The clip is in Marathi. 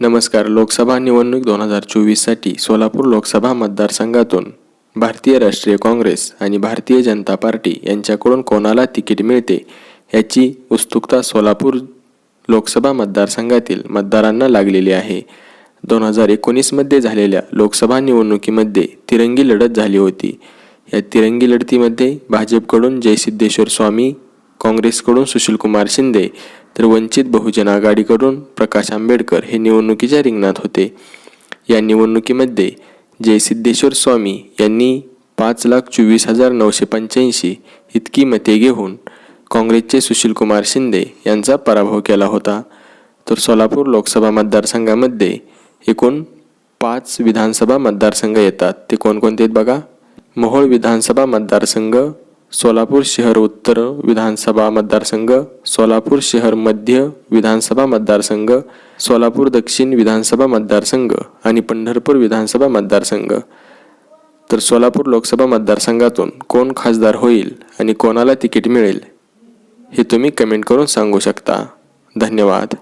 नमस्कार लोकसभा निवडणूक दोन हजार चोवीससाठी सोलापूर लोकसभा मतदारसंघातून भारतीय राष्ट्रीय काँग्रेस आणि भारतीय जनता पार्टी यांच्याकडून कोणाला तिकीट मिळते याची उत्सुकता सोलापूर लोकसभा मतदारसंघातील मतदारांना लागलेली आहे. दोन हजार एकोणीसमध्ये झालेल्या लोकसभा निवडणुकीमध्ये तिरंगी लढत झाली होती. या तिरंगी लढतीमध्ये भाजपकडून जयसिद्धेश्वर स्वामी काँग्रेसकडून सुशीलकुमार शिंदे तर वंचित बहुजन आघाडीकडून प्रकाश आंबेडकर हे निवडणुकीच्या रिंगणात होते. या निवडणुकीमध्ये जयसिद्धेश्वर स्वामी यांनी पाच लाख चोवीस हजार नऊशे पंच्याऐंशी इतकी मते घेऊन काँग्रेसचे सुशीलकुमार शिंदे यांचा पराभव केला होता. तर सोलापूर लोकसभा मतदारसंघामध्ये एकूण पाच विधानसभा मतदारसंघ येतात. ते कोणकोणते आहेत बघा? मोहोळ विधानसभा मतदारसंघ सोलापूर शहर उत्तर विधानसभा मतदारसंघ सोलापूर शहर मध्य विधानसभा मतदारसंघ सोलापूर दक्षिण विधानसभा मतदारसंघ आणि पंढरपूर विधानसभा मतदारसंघ. तर सोलापूर लोकसभा मतदारसंघातून कोण खासदार होईल आणि कोणाला तिकीट मिळेल हे तुम्ही कमेंट करून सांगू शकता. धन्यवाद.